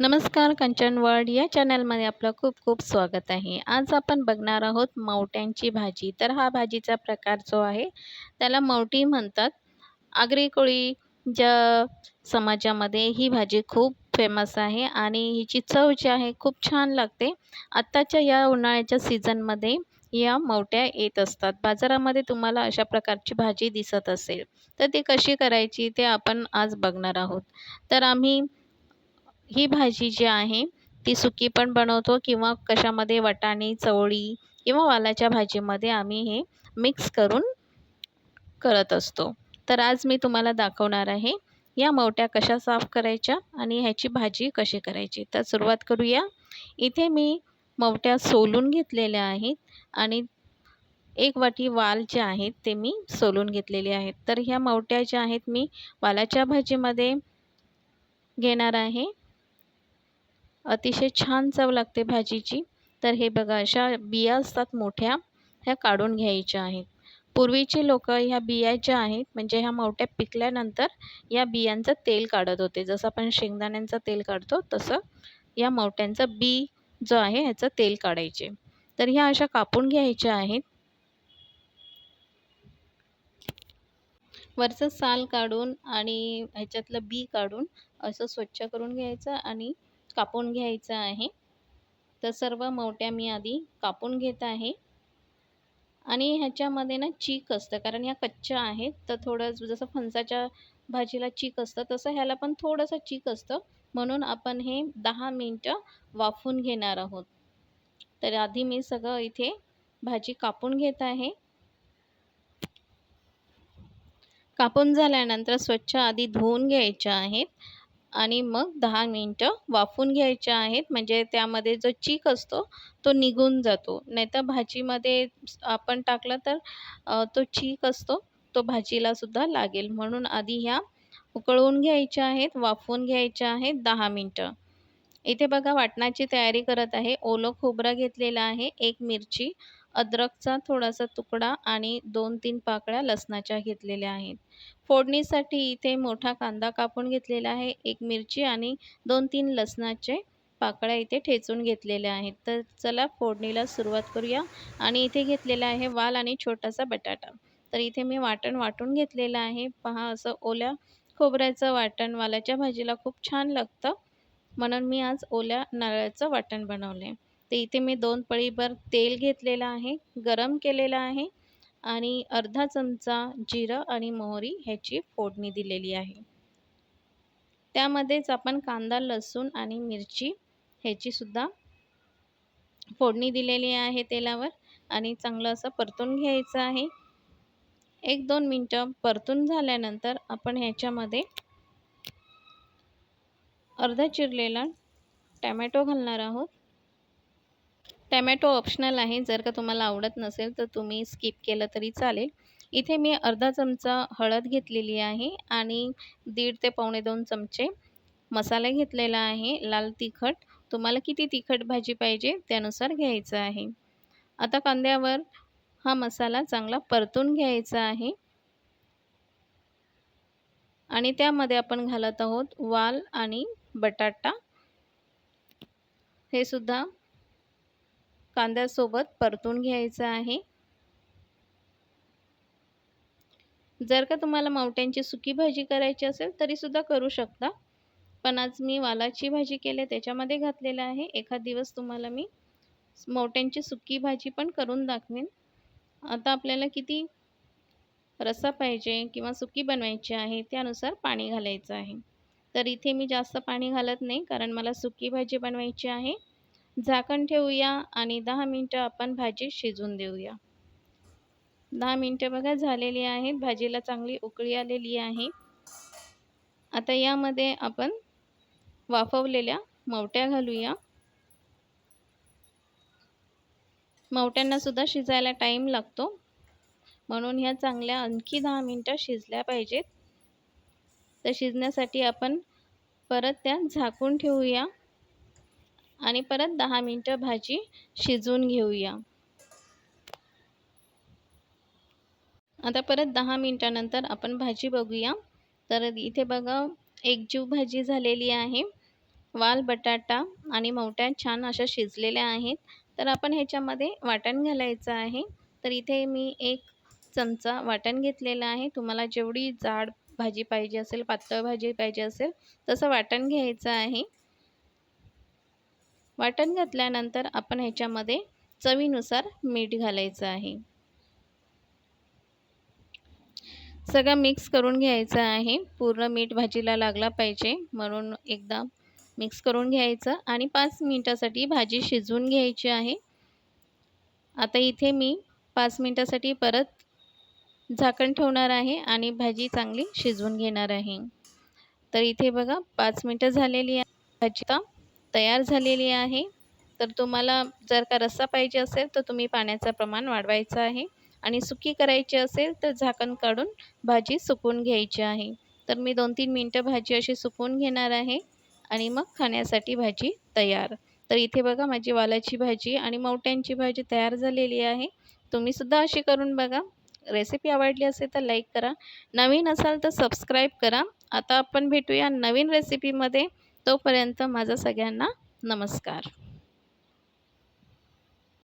नमस्कार कंचन वर्ल्ड या चॅनलमध्ये आपलं खूप खूप स्वागत आहे. आज आपण बघणार आहोत मावट्यांची भाजी. तर हा भाजीचा प्रकार जो आहे त्याला मावटी म्हणतात. आगरी कोळी ज्या समाजामध्ये ही भाजी खूप फेमस आहे आणि हिची चव जी आहे खूप छान लागते. आत्ताच्या या उन्हाळ्याच्या सीझनमध्ये या मावट्या येत असतात. बाजारामध्ये तुम्हाला अशा प्रकारची भाजी दिसत असेल. तर ती कशी करायची ते आपण आज बघणार आहोत. तर आम्ही ही भाजी जी आहे ती सुकी पण बनवतो किंवा कशामध्ये वाटाणे चवळी किंवा वालाच्या भाजीमध्ये आम्ही हे मिक्स करून करत असतो. तर आज मी तुम्हाला दाखवणार आहे या मवट्या कशा साफ करायच्या आणि ह्याची भाजी कशी करायची. तर सुरुवात करूया. इथे मी मवट्या सोलून घेतलेल्या आहेत आणि एक वाटी वाल जे आहेत ते मी सोलून घेतलेले आहेत. तर ह्या मवट्या ज्या आहेत मी वालाच्या भाजीमध्ये घेणार आहे. अतिशय छान चव लागते भाजीची. तर हे बघा अशा बिया असतात मोठ्या ह्या काढून घ्यायच्या आहेत. पूर्वीचे लोक ह्या बिया ज्या आहेत म्हणजे ह्या मावट्या पिकल्यानंतर या बियांचं तेल काढत होते. जसं आपण शेंगदाण्यांचं तेल काढतो तसं या मावट्यांचं बी जो आहे ह्याचं तेल काढायचे. तर ह्या अशा कापून घ्यायच्या आहेत. वरचं साल काढून आणि ह्याच्यातलं बी काढून असं स्वच्छ करून घ्यायचं आणि कापून घ्यायचं आहे. तर सर्व मोठ्या मी आधी कापून घेत आहे. आणि ह्याच्यामध्ये ना चीक असतं कारण ह्या कच्च्या आहेत. तर थोडं जसं फणसाच्या भाजीला चीक असतं तसं ह्याला पण थोडंसं चीक असतं. म्हणून आपण हे दहा मिनटं वाफून घेणार आहोत. तर आधी मी सगळं इथे भाजी कापून घेत आहे. कापून झाल्यानंतर स्वच्छ आधी धुवून घ्यायच्या आहेत. आणि मग दहा मिनटं वाफवून घ्यायच्या आहेत. म्हणजे त्यामध्ये जो चीक असतो तो निघून जातो. नाहीतर भाजीमध्ये आपण टाकलं तर तो चीक असतो तो भाजीलासुद्धा लागेल. म्हणून आधी ह्या उकळवून घ्यायच्या आहेत वाफवून घ्यायच्या आहेत दहा मिनटं. इथे बघा वाटणाची तयारी करत आहे. ओलं खोबरं घेतलेलं आहे एक मिरची. अद्रकचा थोडासा तुकडा आणि दोन तीन पाकळ्या लसणाच्या घेतलेल्या आहेत. फोडणीसाठी इथे मोठा कांदा कापून घेतलेला आहे. एक मिरची आणि दोन तीन लसणाचे पाकळ्या इथे ठेचून घेतलेल्या आहेत. तर चला फोडणीला सुरुवात करूया. आणि इथे घेतलेला आहे वाल आणि छोटासा बटाटा. तर इथे मी वाटण वाटून घेतलेलं आहे. पहा असं ओल्या खोबऱ्याचं वाटण वालाच्या भाजीला खूप छान लागतं. म्हणून मी आज ओल्या नारळाचं वाटण बनवलं आहे तर इथे मी दोन पळीभर तेल घेतलेलं आहे गरम केलेलं आहे आणि अर्धा चमचा जिरं आणि मोहरी ह्याची फोडणी दिलेली आहे. त्यामध्येच आपण कांदा लसूण आणि मिरची ह्याचीसुद्धा फोडणी दिलेली आहे तेलावर आणि चांगलं असं परतून घ्यायचं आहे. एक दोन मिनटं परतून झाल्यानंतर आपण ह्याच्यामध्ये अर्धा चिरलेला टॅमॅटो घालणार आहोत. टॅमॅटो ऑप्शनल आहे. जर का तुम्हाला आवडत नसेल तर तुम्ही स्किप केलं तरी चालेल. इथे मी अर्धा चमचा हळद घेतलेली आहे आणि दीड ते पावणे दोन चमचे मसाला घेतलेला आहे. लाल तिखट. तुम्हाला किती तिखट भाजी पाहिजे त्यानुसार घ्यायचं आहे. आता कांद्यावर हा मसाला चांगला परतून घ्यायचा आहे. आणि त्यामध्ये आपण घालत आहोत वाल आणि बटाटा. हे सुद्धा कांद्यासोबत परतून घ्यायचं आहे. जर का तुम्हाला मावट्यांची सुकी भाजी करायची असेल तरीसुद्धा करू शकता. पण आज मी वालाची भाजी केली त्याच्यामध्ये घातलेलं आहे. एखाद दिवस तुम्हाला मी मोठ्यांची सुकी भाजी पण करून दाखवेन. आता आपल्याला किती रस्सा पाहिजे किंवा सुकी बनवायची आहे त्यानुसार पाणी घालायचं आहे. तर इथे मी जास्त पाणी घालत नाही कारण मला सुकी भाजी बनवायची आहे. झाकण ठेवूया आणि दहा मिनटं आपण भाजी शिजून देऊया. दहा मिनटं बघा झालेली आहेत. भाजीला चांगली उकळी आलेली आहे. आता यामध्ये आपण वाफवलेल्या मवट्या घालूया. मवट्यांनासुद्धा शिजायला टाईम लागतो. म्हणून ह्या चांगल्या आणखी दहा मिनटं शिजल्या पाहिजेत. तर शिजण्यासाठी आपण परत त्या झाकून ठेवूया. आणि परत दहा मिनटं भाजी शिजवून घेऊया. आता परत दहा मिनटानंतर आपण भाजी बघूया. तर इथे बघा एकजीव भाजी झालेली आहे. वाल बटाटा आणि मोठ्या छान अशा शिजलेल्या आहेत. तर आपण ह्याच्यामध्ये वाटण घालायचं आहे. तर इथे मी एक चमचा वाटण घेतलेलं आहे. तुम्हाला जेवढी जाड भाजी पाहिजे असेल पातळ भाजी पाहिजे असेल तसं वाटण घ्यायचं आहे. वाटण घातल्यानंतर आपण ह्याच्यामध्ये चवीनुसार मीठ घालायचं आहे. सगळं मिक्स करून घ्यायचं आहे. पूर्ण मीठ भाजीला लागला पाहिजे. म्हणून एकदा मिक्स करून घ्यायचं आणि पाच मिनटासाठी भाजी शिजवून घ्यायची आहे. आता इथे मी पाच मिनटासाठी परत झाकण ठेवणार आहे आणि भाजी चांगली शिजवून घेणार आहे. तर इथे बघा पाच मिनटं झालेली आहे. भाजी तयार झालेली आहे. तर तुम्हाला जर का रस्सा पाहिजे असेल तर तुम्ही पाण्याचं प्रमाण वाढवायचं आहे. आणि सुकी करायची असेल तर झाकण काढून भाजी सुकून घ्यायची आहे. तर मी दोन तीन मिनटं भाजी अशी सुकून घेणार आहे. आणि मग खाण्यासाठी भाजी तयार. तर इथे बघा माझी वालाची भाजी आणि मोठ्यांची भाजी तयार झालेली आहे. तुम्हीसुद्धा अशी करून बघा. रेसिपी आवडली असेल तर लाईक करा. नवीन असाल तर सबस्क्राईब करा. आता आपण भेटूया नवीन रेसिपीमध्ये. तोपर्यंत माझा सगळ्यांना नमस्कार.